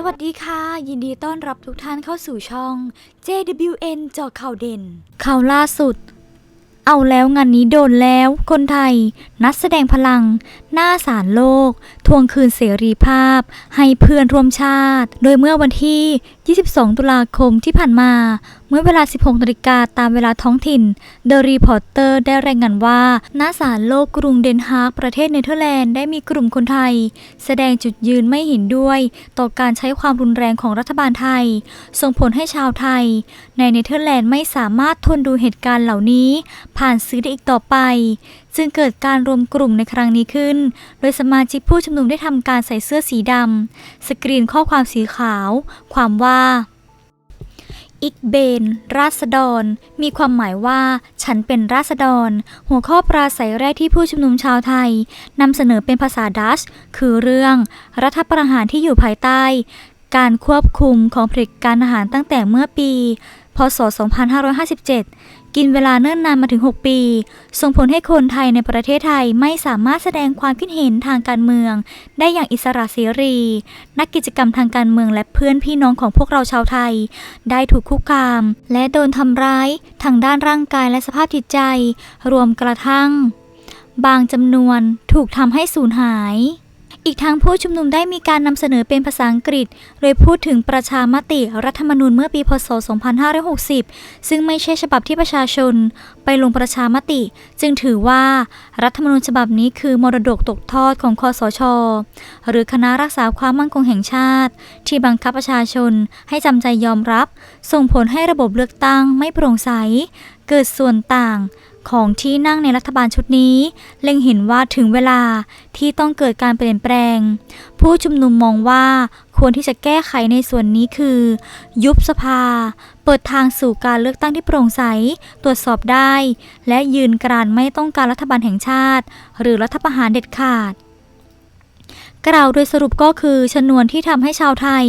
สวัสดีค่ะ ยินดีต้อนรับทุกท่านเข้าสู่ช่อง JWN เจาข่าวเด่น ข่าวล่าสุด เอาแล้วงานนี้โดนแล้ว คนไทย นัดแสดงพลัง หน้าศาลโลก ทวงคืนเสรีภาพ ให้เพื่อนร่วมชาติ โดยเมื่อวันที่ 22 ตุลาคมที่ผ่านมา เมื่อเวลา 16 นาฬิกาตามเวลาท้องถิ่น The Reporter ได้รายงานว่าณศาลโลกกรุงเดนฮาร์กประเทศเนเธอร์แลนด์ได้มีกลุ่มคนไทย แสดงจุดยืนไม่เห็นด้วย ต่อการใช้ความรุนแรงของรัฐบาลไทย ส่งผลให้ชาวไทย ในเนเธอร์แลนด์ไม่สามารถทนดูเหตุการณ์เหล่านี้ ผ่านสื่อได้อีกต่อไป จึงเกิดการรวมกลุ่มในครั้งนี้ขึ้น โดยสมาชิกผู้ชุมนุมได้ทำการใส่เสื้อสีดำสกรีนข้อความสีขาว ความว่าอิกเบน ราษฎร มีความหมายว่า ฉันเป็นราษฎร หัวข้อปราศัยแรกที่ผู้ชุมนุมชาวไทยนำเสนอเป็นภาษาดัช คือเรื่อง รัฐประหารที่อยู่ภายใต้ การควบคุมของผด็จการทหารตั้งแต่เมื่อปี พศ 2557 กินเวลาเนิ่นนานมาถึง 6 ปี ส่งผลให้คนไทยในประเทศไทยไม่สามารถแสดงความคิดเห็นทางการเมือง ได้อย่างอิสระเสรี นักกิจกรรมทางการเมืองและเพื่อนพี่น้องของพวกเราชาวไทย ได้ถูกคุกคาม และโดนทำร้ายทางด้านร่างกายและสภาพจิตใจ รวมกระทั่ง บางจำนวนถูกทำให้สูญหาย อีกทั้งผู้ชุมนุมได้มีการนำเสนอเป็นภาษาอังกฤษ โดยพูดถึงประชามติรัฐธรรมนูญเมื่อปีพศ 2560 ซึ่งไม่ใช่ฉบับที่ประชาชน ไปลงประชามติ จึงถือว่ารัฐธรรมนูญฉบับนี้คือมรดกตกทอดของคอสช หรือคณะรักษาความมั่นคงแห่งชาติ ที่บังคับประชาชนให้จำใจยอมรับ ส่งผลให้ระบบเลือกตั้งไม่โปร่งใส เกิดส่วนต่าง ของที่นั่งในรัฐบาลชุดนี้ เล็งเห็นว่าถึงเวลาที่ต้องเกิดการเปลี่ยนแปลง ผู้ชุมนุมมองว่าควรที่จะแก้ไขในส่วนนี้คือ ยุบสภา เปิดทางสู่การเลือกตั้งที่โปร่งใส ตรวจสอบได้ และยืนกรานไม่ต้องการรัฐบาลแห่งชาติ หรือรัฐประหารเด็ดขาด กล่าวโดยสรุปก็คือชนวนที่ทำให้ชาวไทย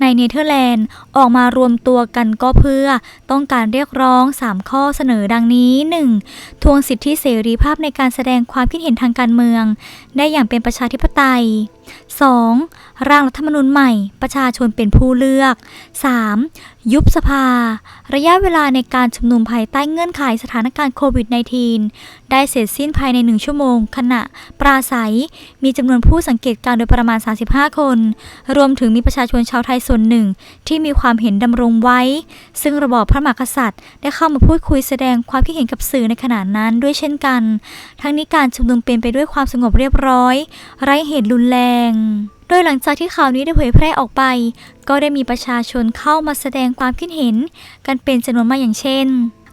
ในเนเธอร์แลนด์ออกมารวมตัวกันก็เพื่อ ต้องการเรียกร้อง 3 ข้อเสนอดังนี้ 1. ทวงสิทธิเสรีภาพในการแสดงความคิดเห็นทางการเมือง ได้อย่างเป็นประชาธิปไตย 2. ร่างรัฐธรรมนูญใหม่ ประชาชนเป็นผู้เลือก 3. ยุบสภา ระยะเวลาในการชุมนุมภายใต้เงื่อนไขสถานการณ์โควิด -19 ได้เสร็จสิ้นภายใน 1 ชั่วโมง ขณะปราศัย มีจำนวนผู้สังเกตการณ์โดยประมาณ 35 คน รวมถึงมีประชาชนชาวไทยส่วนหนึ่ง ที่มีความเห็นดำรงไว้ ซึ่งระบอบพระมหากษัตริย์ ได้เข้ามาพูดคุยแสดงความคิดเห็นกับสื่อในขณะนั้นด้วยเช่นกัน ทั้งนี้การชุมนุมเป็นไปด้วยความสงบเรียบร้อย ไร้เหตุรุนแรง โดยหลังจากที่ข่าวนี้ได้เผยแพร่ออกไป ก็ได้มีประชาชนเข้ามาแสดงความคิดเห็น กันเป็นจำนวนมากอย่างเช่น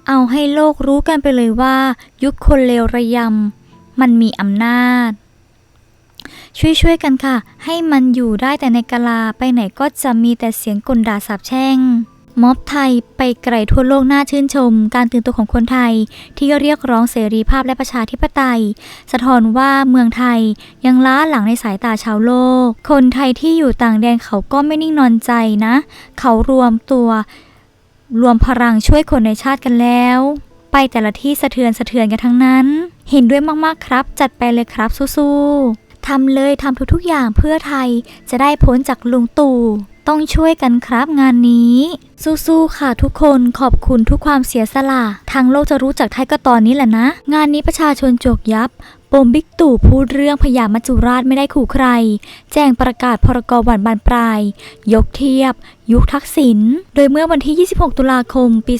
เอาให้โลกรู้กันไปเลยว่า ยุคคนเลวระยำมันมีอำนาจ ช่วยๆกันค่ะ ให้มันอยู่ได้แต่ในกาลาไปไหนก็จะมีแต่เสียงกลด่าสาบแช่ง ม็อบไทยไปไกลทั่วโลกน่าชื่นชม การตื่นตัวของคนไทยที่เรียกร้องเสรีภาพและประชาธิปไตย สะท้อนว่าเมืองไทยยังล้าหลังในสายตาชาวโลก คนไทยที่อยู่ต่างแดนเขาก็ไม่นิ่งนอนใจนะ เขารวมตัวรวมพลังช่วยคนในชาติกันแล้ว ไปแต่ละที่สะเทือนสะเทือนกันทั้งนั้น เห็นด้วยมากๆครับ จัดไปเลยครับสู้ๆทำเลยทำทุกๆอย่างเพื่อไทยจะได้พ้นจากลุงตู่ต้องช่วยกันครับงานนี้ สู้ๆค่ะทุกคนขอบคุณทุกความเสียสละทางโลกจะรู้จักไทยก็ตอนนี้แหละนะ งานนี้ประชาชนจกยับปมบิ๊กตู่พูดเรื่องพญามัจจุราชไม่ได้ขู่ใคร แจ้งประกาศพรกวันบานปลาย ยกเทียบ ยุคทักษิณโดยเมื่อวันที่ 26 ตุลาคม ปี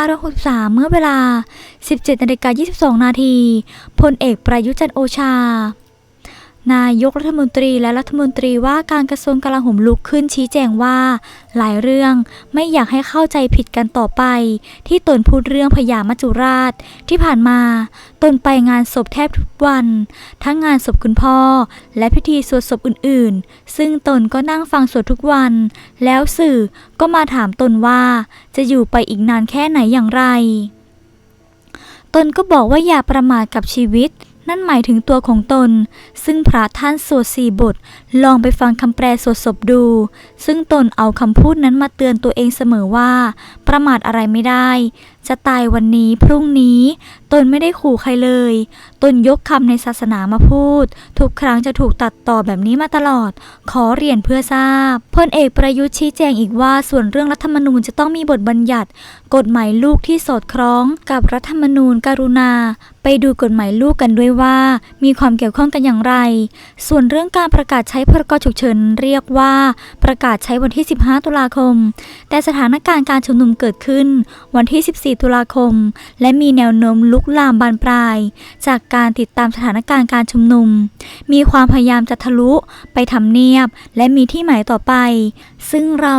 2563 เมื่อเวลา 17นาฬิกา22 นาทีพลเอกประยุจันโอชา นายกรัฐมนตรีและรัฐมนตรีว่าการกระทรวงกลาโหมลุกขึ้นชี้แจงว่า หลายเรื่องไม่อยากให้เข้าใจผิดกันต่อไป ที่ตนพูดเรื่องพญามัจจุราช ที่ผ่านมา ตนไปงานศพแทบทุกวัน ทั้งงานศพคุณพ่อ และพิธีสวดศพอื่นๆ ซึ่งตนก็นั่งฟังสวดทุกวัน แล้วสื่อก็มาถามตนว่า จะอยู่ไปอีกนานแค่ไหนอย่างไร ตนก็บอกว่าอย่าประมาทกับชีวิต นั่นหมายถึงตัวของตน ซึ่งพระท่านสวดสี่บท ลองไปฟังคำแปลสวดศพดู ซึ่งตนเอาคำพูดนั้นมาเตือนตัวเองเสมอว่า ประมาทอะไรไม่ได้จะตายวันนี้พรุ่งนี้ ตนไม่ได้ขู่ใครเลย ตนยกคำในศาสนามาพูด ทุกครั้งจะถูกตัดต่อแบบนี้มาตลอด ขอเรียนเพื่อทราบพลเอกประยุทธ์ชี้แจงอีกว่าส่วนเรื่องรัฐธรรมนูญจะต้องมีบทบัญญัติ กฎหมายลูกที่สอดคล้องกับรัฐธรรมนูญกรุณา ไปดูกฎหมายลูกกันด้วยว่า มีความเกี่ยวข้องกันอย่างไร ส่วนเรื่องการประกาศใช้พรกฉุกเฉินเรียกว่าประกาศใช้วันที่ 15 ตุลาคม แต่สถานการณ์การชุมนุมเกิดขึ้นวันที่ 14ตุลาคม และมีแนวโน้มลุกลามบานปลาย จากการติดตามสถานการณ์การชุมนุม มีความพยายามจะทะลุไปทำเนียบ และมีที่หมายต่อไป ซึ่งเรา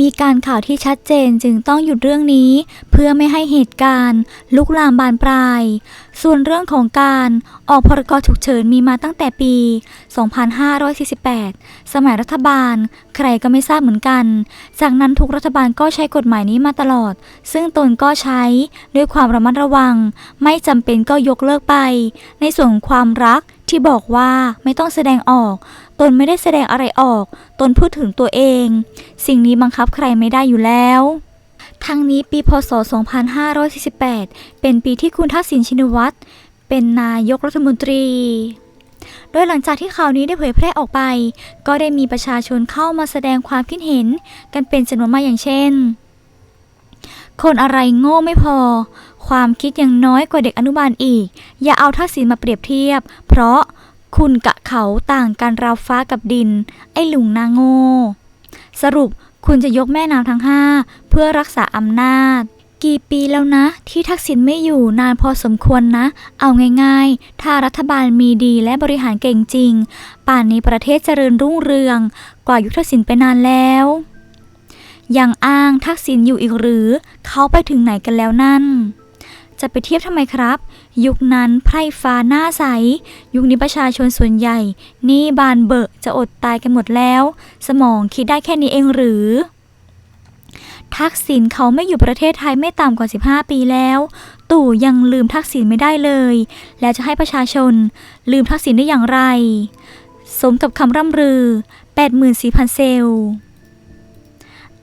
มีการข่าวที่ชัดเจนจึงต้องหยุดเรื่องนี้ เพื่อไม่ให้เหตุการณ์ ลุกลามบานปลาย ส่วนเรื่องของการออกพรกฉุกเฉินมีมาตั้งแต่ปี 2548 สมัยรัฐบาล ใครก็ไม่ทราบเหมือนกัน จากนั้นทุกรัฐบาลก็ใช้กฎหมายนี้มาตลอด ซึ่งตนก็ใช้ด้วยความระมัดระวัง ไม่จำเป็นก็ยกเลิกไป ในส่วนของความรักที่บอกว่าไม่ต้องแสดงออก ตนไม่ได้แสดงอะไรออก ตนพูดถึงตัวเอง สิ่งนี้บังคับใครไม่ได้อยู่แล้ว ทั้งนี้ปีพศ 2548 เป็นปีที่คุณทักษิณชินวัตรเป็นนายกรัฐมนตรี โดยหลังจากที่ข่าวนี้ได้เผยแพร่ออกไป ก็ได้มีประชาชนเข้ามาแสดงความคิดเห็น กันเป็นจำนวนมากอย่างเช่น คนอะไรโง่ไม่พอ ความคิดยังน้อยกว่าเด็กอนุบาลอีก อย่าเอาทักษิณมาเปรียบเทียบ เพราะ คุณกะเขาต่างกันราวฟ้ากับดิน ไอ้ลุงนาโง่ สรุปคุณจะยกแม่นางทั้งห้าเพื่อรักษาอำนาจ กี่ปีแล้วนะ ที่ทักษิณไม่อยู่นานพอสมควรนะ เอาง่ายๆ ถ้ารัฐบาลมีดีและบริหารเก่งจริง ป่านนี้ประเทศเจริญรุ่งเรือง กว่ายุคทักษิณไปนานแล้วยังอ้างทักษิณอยู่อีกหรือ เขาไปถึงไหนกันแล้วนั่น จะไปเทียบทำไมครับ ยุคนั้นไพร่ฟ้าหน้าใส ยุคนี้ประชาชนส่วนใหญ่ นี่บานเบอะจะอดตายกันหมดแล้ว สมองคิดได้แค่นี้เองหรือ ทักษิณเขาไม่อยู่ประเทศไทยไม่ต่ำกว่า 15 ปีแล้ว ตู่ยังลืมทักษิณไม่ได้เลย แล้วจะให้ประชาชน ลืมทักษิณได้อย่างไร สมกับคำร่ำลือ 84,000 เซลล์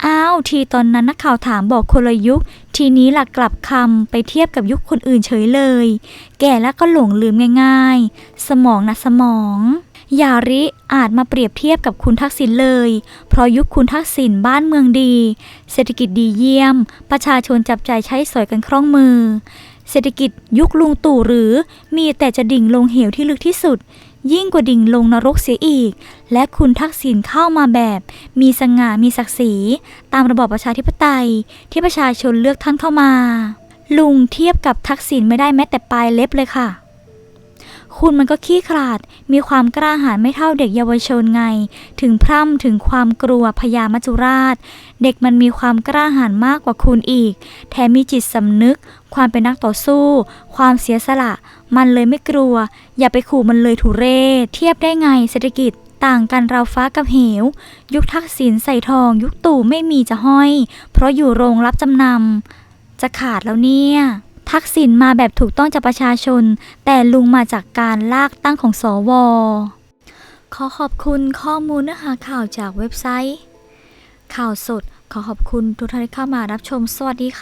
อ้าวทีตอนนั้นนักข่าวถามบอกคนละยุค ทีนี้หลักกลับคำไปเทียบกับยุคคนอื่นเฉยเลย แก่แล้วก็หลงลืมง่าย ๆ สมองนะสมองยาริอาจมาเปรียบเทียบกับคุณทักษิณเลย เพราะยุคคุณทักษิณบ้านเมืองดี เศรษฐกิจดีเยี่ยม ประชาชนจับใจใช้สอยกันคล่องมือ เศรษฐกิจยุคลุงตู่หรือมีแต่จะดิ่งลงเหวที่ลึกที่สุด ยิ่งกว่าดิ่งลงนรกเสียอีก และคุณทักษิณเข้ามาแบบ มีสง่ามีศักดิ์ศรี ตามระบอบประชาธิปไตย ที่ประชาชนเลือกท่านเข้ามา ลุงเทียบกับทักษิณไม่ได้แม้แต่ปลายเล็บเลยค่ะ คุณมันก็ขี้ขลาด มีความกล้าหาญไม่เท่าเด็กเยาวชนไง ถึงพร่ำถึงความกลัวพญามัจจุราช เด็กมันมีความกล้าหาญมากกว่าคุณอีก แถมมีจิตสำนึก ความเป็นนักต่อสู้ ความเสียสละ มันเลยไม่กลัว อย่าไปขู่มันเลยทุเรศ เทียบได้ไงเศรษฐกิจต่างกันราวฟ้ากับเหว ยุคทักษิณใส่ทอง ยุคตู่ไม่มีจะห้อย เพราะอยู่โรงรับจำนำจะขาดแล้วเนี่ยทักษิณมาแบบถูกต้องจากประชาชน แต่ลุงมาจากการลากตั้งของสวขอขอบคุณข้อมูลเนื้อหาข่าวจากเว็บไซต์ ข่าวสด ขอขอบคุณทุกท่านที่เข้ามารับชม สวัสดีค่ะ